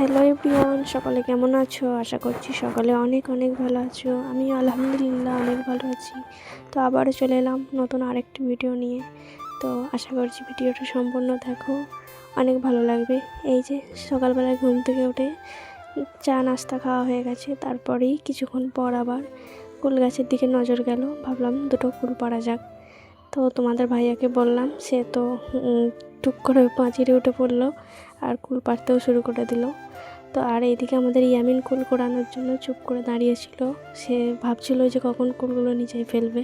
Hello everyone সকলে কেমন আছো? আশা করছি সকলে অনেক অনেক ভালো আছো। আমি আলহামদুলিল্লাহ অনেক ভালো আছি। তো আবারও চলে এলাম নতুন আরেকটি ভিডিও নিয়ে। তো আশা করছি ভিডিওটা সম্পূর্ণ দেখো। অনেক ভালো লাগবে। এই যে সকালবেলায় ঘুম থেকে উঠে চা নাস্তা খাওয়া হয়ে গেছে। তারপরেই কিছুক্ষণ পর আবার কুল গাছের দিকে নজর গেল। ভাবলাম দুটো কুল পাড়া যাক। তো তোমাদের ভাইয়াকে বললাম, সে তো টুক করে পাঁচিরে উঠে পড়ল। আর কুল পাড়তেও শুরু করে দিল। তো আর এইদিকে আমাদের ইয়ামিন কুল কোড়ানোর জন্য চুপ করে দাঁড়িয়েছিল। সে ভাবছিল যে কখন কুলগুলো নিচেই ফেলবে।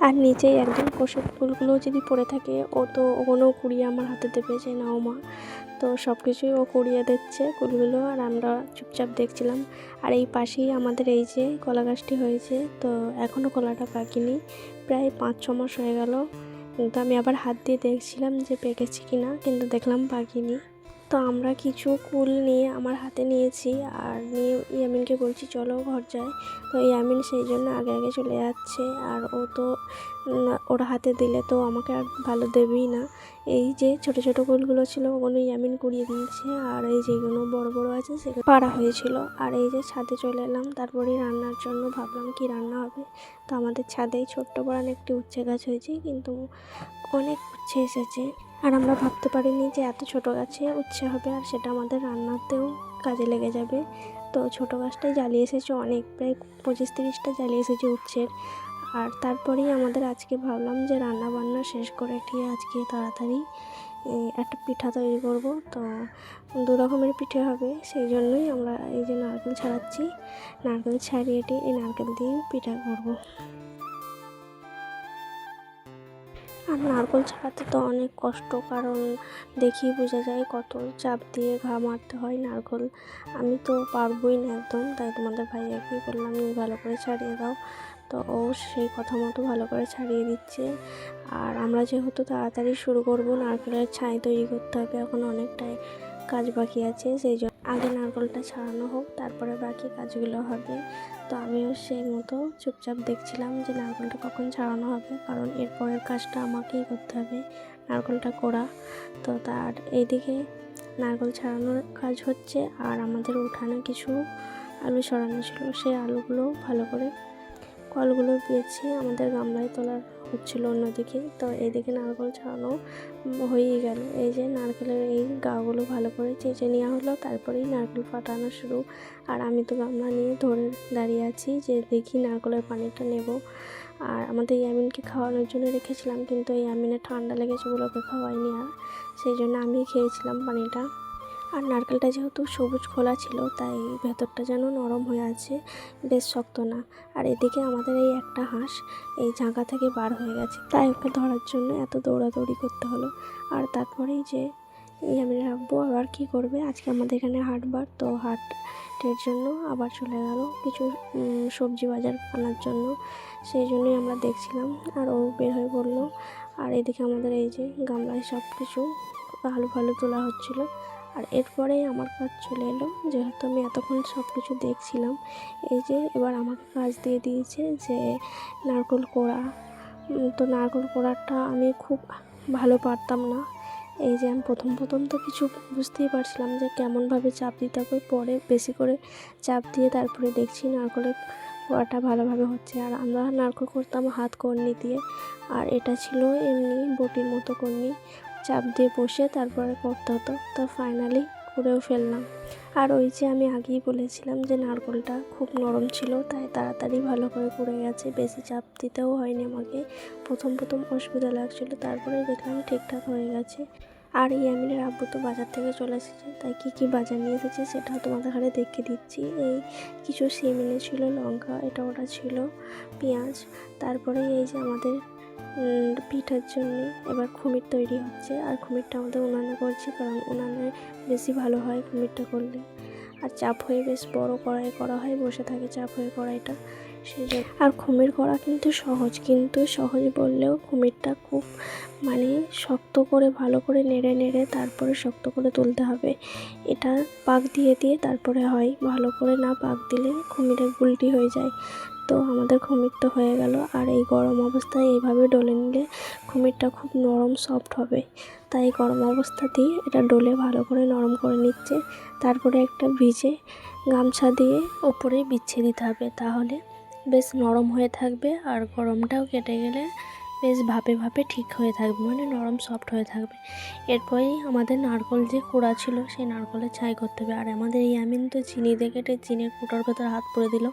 আর নিচেই একদম কোষের ফুলগুলো যদি পড়ে থাকে, ও তো ওগুলো কুড়িয়ে আমার হাতে দেবে, যে নাও মা। তো সব কিছুই ও কুড়িয়ে দিচ্ছে কুলগুলো, আর আমরা চুপচাপ দেখছিলাম। আর এই পাশেই আমাদের এই যে কলা গাছটি হয়েছে, তো এখনও কলাটা পাকেনি। প্রায় পাঁচ, ছ মাস হয়ে গেল। কিন্তু আমি আবার হাত দিয়ে দেখছিলাম যে পেকেছি কি না কিন্তু দেখলাম পাকিনি। তো আমরা কিছু কুল নিয়ে আমার হাতে নিয়েছি আর নিয়ে ইয়ামিনকে বলছি, চলো ঘর যাই। তো ইয়ামিন সেই জন্য আগে আগে চলে যাচ্ছে আর ও তো ওর হাতে দিলে তো আমাকে আর ভালো দেবেই না। এই যে ছোট ছোট কুলগুলো ছিল ওগুলো ইয়ামিন কুড়িয়ে দিয়েছে আর এই যেগুলো বড় বড় আছে সেগুলো পাড়া হয়েছিল। আর এই যে ছাদে চলে এলাম তারপরেই রান্নার জন্য ভাবলাম কি রান্না হবে। তো আমাদের ছাদেই ছোট্ট বড়ান একটি উচ্ছে গাছ হয়েছে, কিন্তু অনেক উচ্ছে এসেছে। আর আমরা ভাবতে পারিনি যে এত ছোট গাছে উচ্ছে হবে আর সেটা আমাদের রান্নাতেও কাজে লেগে যাবে। তো ছোট গাছটাই জ্বালিয়ে এসেছে অনেক, প্রায় পঁচিশ তিরিশটা জ্বালিয়ে এসেছে উচ্ছের। আর তারপরেই আমাদের আজকে ভাবলাম যে রান্না বান্না শেষ করে দিয়ে আজকে তাড়াতাড়ি একটা পিঠা তৈরি করব। তো দু রকমের পিঠে হবে, সেই জন্যই আমরা এই যে নারকেল ছাড়াচ্ছি। নারকেল ছাড়িয়ে দিয়ে এই নারকেল দিয়ে পিঠা করব। আর নারকোল ছাড়াতে তো অনেক কষ্ট, কারণ দেখি বোঝা যায় কত চাপ দিয়ে ঘা মারতে হয় নারকোল। আমি তো পারবই না একদম, তাই তোমাদের ভাইয়াকে বললাম ভালো করে ছাড়িয়ে দাও। তো ও সেই কথা মতো ভালো করে ছাড়িয়ে দিচ্ছে। আর আমরা যেহেতু তাড়াতাড়ি শুরু করব, নারকেলের ছাই তৈরি করতে হবে এখন অনেকটাই। কাজ বাকি আছে, সেই জন্য আগে নারকেলটা ছাড়ানো হোক, তারপরে বাকি কাজগুলো হবে। তো আমিও সেই মতো চুপচাপ দেখছিলাম যে নারকেলটা কখন ছাড়ানো হবে, কারণ এরপরের কাজটা আমাকেই করতে হবে, নারকেলটা কোড়া তো তার এইদিকে নারকল ছাড়ানোর কাজ হচ্ছে, আর আমাদের উঠানে কিছু আলু ছড়ানো ছিল, সেই আলুগুলো ভালো করে কলগুলো পেয়েছে আমাদের গামলায় তোলার হচ্ছিল অন্যদিকে, তো এইদিকে নারকেল ছাড়ানো হয়েই গেল। এই যে নারকেলের এই গাগুলো ভালো করে চেঁচে নেওয়া হলো, তারপরেই নারকেল ফাটানো শুরু। আর আমি তো গামলা নিয়ে ধরে দাঁড়িয়ে আছি যে দেখি নারকেলের পানিটা নেব। আর আমাদের ইয়ামিনকে খাওয়ানোর জন্য রেখেছিলাম, কিন্তু ইয়ামিনের ঠান্ডা লেগেছে ওকে খাওয়াইনি আর। সেই জন্য আমি খেয়েছিলাম পানিটা। আর নারকেলটা যেহেতু সবুজ খোলা ছিল, তাই ভেতরটা যেন নরম হয়ে আছে, বেশ শক্ত না। আর এদিকে আমাদের এই একটা হাঁস, এই ঝাঁকা থেকে বার হয়ে গেছে। তাই ওকে ধরার জন্য এত দৌড়াদৌড়ি করতে হলো। আর তারপরেই যে, এই আমি রাখব, আবার কি করবে? আজকে আমাদের এখানে হাটবার তো হাটের জন্য আবার চলে গেল কিছু সবজি বাজার আনার জন্য। সেই জন্যই আমরা দেখছিলাম। আর ও বের হয়ে পড়ল আর এদিকে আমাদের এই যে গামলায় সব কিছু আলু ফালু তোলা হচ্ছিল আর এরপরেই আমার কাজ চলে এলো, যেহেতু আমি এতক্ষণ সব কিছু দেখছিলাম, এই যে এবার আমাকে কাজ দিয়ে দিয়েছে যে নারকেল কোড়া। তো নারকেল কোড়াটা আমি খুব ভালো পারতাম না। এই যে আমি প্রথম প্রথম তো কিছু বুঝতেই পারছিলাম যে কেমনভাবে চাপ দিতে হবে, পরে বেশি করে চাপ দিয়ে তারপরে দেখছি নারকেলের কোড়াটা ভালোভাবে হচ্ছে। আর আমরা নারকেল করতাম হাত কর্নি দিয়ে, আর এটা ছিল এমনি বটির মতো কর্নি। চাপ দিয়ে বসে তারপরে করতে হতো। তো ফাইনালি করেও ফেললাম। আর ওই যে আমি আগেই বলেছিলাম যে নারকেলটা খুব নরম ছিল, তাই তাড়াতাড়ি ভালো করে পড়ে গেছে। বেশি চাপ দিতেও হয়নি আমাকে। প্রথম প্রথম অসুবিধা লাগছিল, তারপরে দেখলাম ঠিকঠাক হয়ে গেছে। আর এই আমিনের আব্বু তো বাজার থেকে চলে এসেছে, তাই কী কী বাজার নিয়ে এসেছে সেটাও তোমাদের ঘরে দেখে দিচ্ছি। এই কিছু সিম এনেছিল, লঙ্কা, এটা ওটা ছিল, পেঁয়াজ, তারপরে এই যে আমাদের পিঠার জন্য এবার খুমির তৈরি হচ্ছে। আর খুমিরটা আমাদের উনানে করছি কারণ উনানে বেশি ভালো হয় খুমিরটা করলে। আর চাপ হয়ে বেশ বড় কড়াই করা হয়, বসে থাকে চাপ হয়ে কড়াইটা। আর কুমির করা কিন্তু সহজ কিন্তু সহজ বললেও কুমিরটা খুব মানে শক্ত করে, ভালো করে নেড়ে নেড়ে তারপরে শক্ত করে তুলতে হবে। এটা পাক দিয়ে দিয়ে তারপরে হয়, ভালো করে না পাক দিলে কুমিরের গুলটি হয়ে যায়। তো আমাদের খুমির তো হয়ে গেল। আর এই গরম অবস্থায় এইভাবে ডলে নিলে খুমিরটা খুব নরম সফট হবে। তাই গরম অবস্থাতেই এটা ডলে ভালো করে নরম করে নিচ্ছে। তারপরে একটা ভিজে গামছা দিয়ে ওপরে বিছিয়ে দিতে হবে। তাহলে বেশ নরম হয়ে থাকবে আর গরমটাও কেটে গেলে বেশ ভাপে ভাপে ঠিক হয়ে থাকবে মানে নরম সফট হয়ে থাকবে। এরপরেই আমাদের নারকল যে কুড়া ছিল, সেই নারকলের ছাই করতে হবে। আর আমাদের এই আমিন তো চিনি দিয়ে কেটে চিনির কুটোর ভেতর হাত পড়ে দিল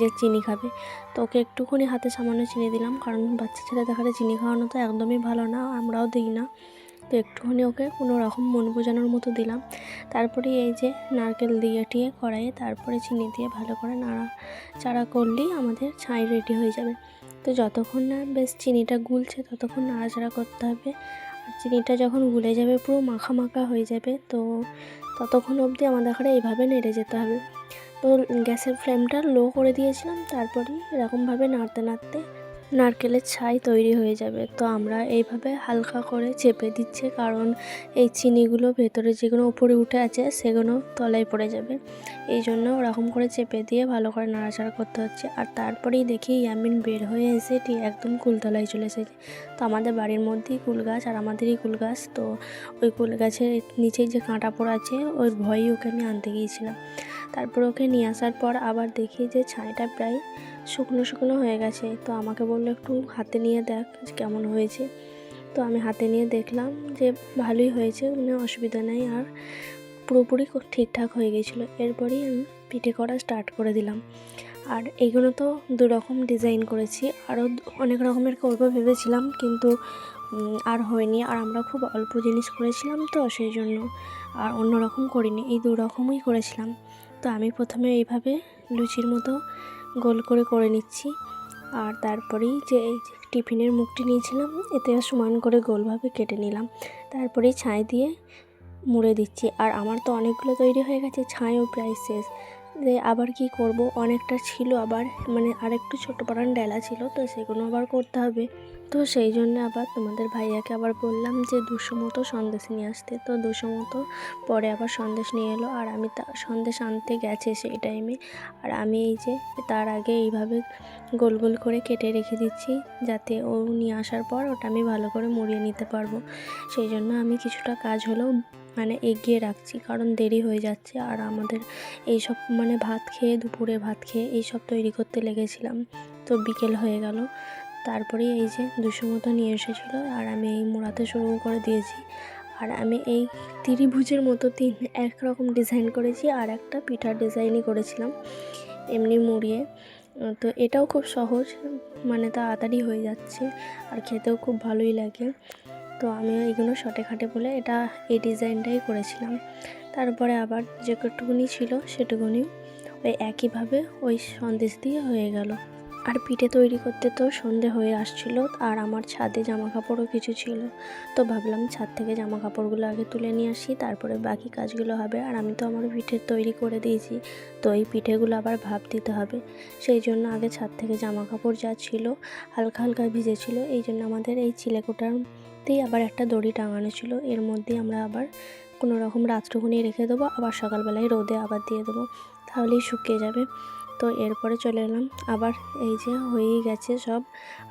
যে চিনি খাবে। তো ওকে একটুখানি হাতে সামান্য চিনি দিলাম, কারণ বাচ্চা ছেলে দেখালে চিনি খাওয়ানো তো একদমই ভালো না, আমরাও দিই না। তো একটুখানি ওকে কোনো রকম মন বোঝানোর মতো দিলাম। তারপরে এই যে নারকেল দিয়ে টিয়ে কড়াইয়ে, তারপরে চিনি দিয়ে ভালো করে নাড়া চাড়া করলেই আমাদের ছাই রেডি হয়ে যাবে। তো যতক্ষণ না বেশ চিনিটা গুলছে, ততক্ষণ নাড়াচাড়া করতে হবে। আর চিনিটা যখন গুলে যাবে, পুরো মাখা মাখা হয়ে যাবে, তো ততক্ষণ অবধি আমাদের ঘরে এইভাবে নেড়ে যেতে হবে। তো গ্যাসের ফ্লেমটা লো করে দিয়েছিলাম তারপরে এরকমভাবে নাড়তে নাড়তে নারকেলের ছাই তৈরি হয়ে যাবে। তো আমরা এইভাবে হালকা করে চেপে দিচ্ছি, কারণ এই চিনিগুলো ভেতরে যেগুলো উপরে উঠে আছে সেগুলো তলায় পড়ে যাবে। এই জন্য ওরকম করে চেপে দিয়ে ভালো করে নাড়াচাড়া করতে হচ্ছে। আর তারপরেই দেখি ইয়ামিন বের হয়ে এসে ঠিক একদম কুলতলায় চলে এসেছে। তো আমাদের বাড়ির মধ্যেই কুল গাছ আর আমাদেরই কুল গাছ তো ওই কুল গাছের নিচে যে কাঁটা পড়া আছে, ওই ভয়েই ওকে আমি আনতে গিয়েছিলাম। তারপর ওকে নিয়ে আসার পর আবার দেখি যে ছাইটা প্রায় শুকনো শুকনো হয়ে গেছে। তো আমাকে বলল, একটু হাতে নিয়ে দেখ কেমন হয়েছে। তো আমি হাতে নিয়ে দেখলাম যে ভালোই হয়েছে মানে অসুবিধা নেই আর পুরোপুরি ঠিকঠাক হয়ে গেছিল। এরপরেই আমি পিঠে করা স্টার্ট করে দিলাম। আর এইগুলো তো দু রকম ডিজাইন করেছি, আরও অনেক রকমের করব ভেবেছিলাম, কিন্তু আর হয়নি। আর আমরা খুব অল্প জিনিস করেছিলাম তো, সেই জন্য আর অন্য রকম করিনি, এই দু রকমই করেছিলাম। তো আমি প্রথমে এইভাবে লুচির মতো গোল করে করে নিচ্ছি। আর তারপরেই যে এই টিফিনের মুখটি নিয়েছিলাম, এতে সমান করে গোলভাবে কেটে নিলাম। তারপরেই ছাই দিয়ে মুড়ে দিচ্ছি। আর আমার তো অনেকগুলো তৈরি হয়ে গেছে, ছাইও প্রায় শেষ। যে আবার কি করব? অনেকটা ছিল আবার মানে আরেকটু ছোটো পাড়ান ডেলা ছিল, তো সেগুলো আবার করতে হবে। তো সেই জন্য আবার তোমাদের ভাইয়াকে আবার বললাম যে দুশো মতো সন্দেশ নিয়ে আসতে। তো দুশো মতো পরে আবার সন্দেশ নিয়ে এলো, আর আমি তা, সন্দেশ আনতে গেছে সেই টাইমে আর আমি এই যে তার আগে এইভাবে গোল গোল করে কেটে রেখে দিচ্ছি, যাতে ও নিয়ে আসার পর ওটা আমি ভালো করে মুড়িয়ে নিতে পারব। সেই জন্য আমি কিছুটা কাজ হলেও মানে এগিয়ে রাখছি, কারণ দেরি হয়ে যাচ্ছে। আর আমাদের এই সব মানে ভাত খেয়ে, দুপুরে ভাত খেয়ে এই সব তৈরি করতে লেগেছিলাম। তো বিকেল হয়ে গেল। তারপরে এই যে দুশো মতো নিয়ে এসেছিল, আর আমি এই মোড়াতে শুরু করে দিয়েছি। আর আমি এই ত্রিভুজের মতো তিন একরকম ডিজাইন করেছি আর একটা পিঠার ডিজাইনই করেছিলাম এমনি মুড়িয়ে। তো এটাও খুব সহজ মানে তাড়াতাড়ি হয়ে যাচ্ছে আর খেতেও খুব ভালোই লাগে। তো আমি এইগুলো শর্টে খাটে বলে এটা এই ডিজাইনটাই করেছিলাম। তারপরে আবার যে যেটুকুনি ছিল সেটুকুনি ওই একইভাবে ওই সন্দেশ দিয়ে হয়ে গেল। আর পিঠে তৈরি করতে তো সন্ধে হয়ে আসছিল আর আমার ছাদে জামা কাপড়ও কিছু ছিল। তো ভাবলাম ছাদ থেকে জামা কাপড়গুলো আগে তুলে নিয়ে আসি, তারপরে বাকি কাজগুলো হবে আর আমি তো আমার পিঠে তৈরি করে দিয়েছি। তো এই পিঠেগুলো আবার ভাপ দিতে হবে। সেই জন্য আগে ছাদ থেকে জামা কাপড় যা ছিল হালকা হালকা ভিজেছিল। এই জন্য আমাদের এই চিলেকোটাতেই আবার একটা দড়ি টাঙানো ছিল। এর মধ্যে আমরা আবার কোনো রকম রাত্রগুনি রেখে দেবো, আবার সকালবেলায় রোদে আবার দিয়ে দেবো, তাহলেই শুকিয়ে যাবে। তো এরপরে চলে এলাম। আবার এই যে হয়েই গেছে সব,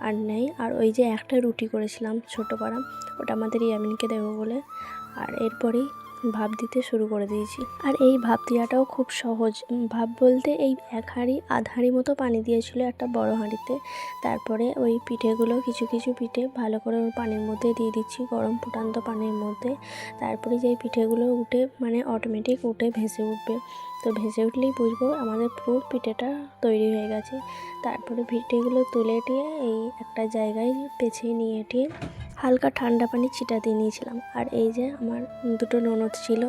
আর নেই। আর ওই যে একটা রুটি করেছিলাম ছোটো পাড়া ওটা আমাদের ইয়ামিনকে দেবো বলে। আর এরপরেই ভাপ দিতে শুরু করে দিয়েছি। আর এই ভাব দেওয়াটাও খুব সহজ। ভাব বলতে এই এক হাঁড়ি, আধ হাঁড়ি মতো পানি দিয়েছিল একটা বড় হাঁড়িতে। তারপরে ওই পিঠেগুলো কিছু কিছু পিঠে ভালো করে ওর পানির মধ্যে দিয়ে দিচ্ছি, গরম ফুটান্ত পানির মধ্যে। তারপরে যে পিঠেগুলো উঠে মানে অটোমেটিক উঠে ভেসে উঠবে। তো ভেসে উঠলেই বুঝব আমাদের পুরো পিঠেটা তৈরি হয়ে গেছে। তারপরে পিঠেগুলো তুলে টিয়ে এই একটা জায়গায় পেছিয়ে নিয়ে টিয়ে হালকা ঠান্ডা পানি ছিটা দিয়ে নিয়েছিলাম। আর এই যে আমার দুটো ননদ ছিল,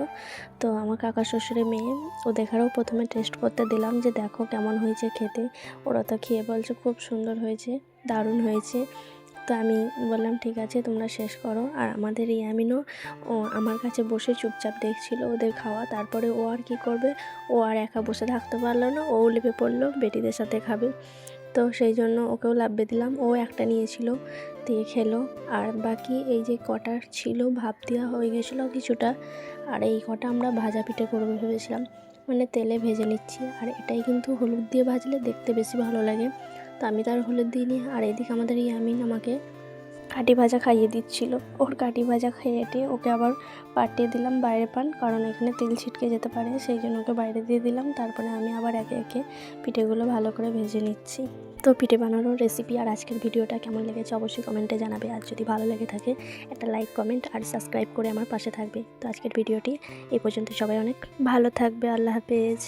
তো আমার কাকা শ্বশুরের মেয়ে ও দেখারও প্রথমে টেস্ট করতে দিলাম যে দেখো কেমন হয়েছে খেতে। ওরা তো খেয়ে বলছে খুব সুন্দর হয়েছে, দারুণ হয়েছে। তো আমি বললাম, ঠিক আছে, তোমরা শেষ করো। আর আমাদের ইয়ামিনও ও আমার কাছে বসে চুপচাপ দেখছিল ওদের খাওয়া। তারপরে ও আর কি করবে? ও আর একা বসে থাকতে পারল না। ও লেপে পড়ল, বেটিদের সাথে খাবে। তো সেই জন্য ওকেও লাভবে দিলাম। ও একটা নিয়েছিল, দিয়ে খেলো। আর বাকি এই যে কটা ছিল, ভাপ দেওয়া হয়ে গেছিল কিছুটা। আর এই কটা আমরা ভাজা পিঠে করব ভেবেছিলাম। মানে তেলে ভেজে নিচ্ছি। আর এটাই কিন্তু হলুদ দিয়ে ভাজলে দেখতে বেশি ভালো লাগে। তো আমি তো আর হলুদ দিইনি আর এদিকে আমাদের ইয়ামিন আমাকে কাটি ভাজা খাইয়ে দিচ্ছিল। ওর কাটি ভাজা খেয়েটে ওকে আবার পাঠিয়ে দিলাম বাইরে পান, কারণ এখানে তেল ছিটকে যেতে পারে, সেই জন্য ওকে বাইরে দিয়ে দিলাম। তারপরে আমি আবার একে একে পিঠেগুলো ভালো করে ভেজে নিচ্ছি। তো পিঠে বানানোর রেসিপি আর আজকের ভিডিওটা কেমন লেগেছে অবশ্যই কমেন্টে জানাবে। আর যদি ভালো লেগে থাকে, একটা লাইক কমেন্ট আর সাবস্ক্রাইব করে আমার পাশে থাকবে। তো আজকের ভিডিওটি এই পর্যন্ত। সবাই অনেক ভালো থাকবে। আল্লাহ হাফেজ।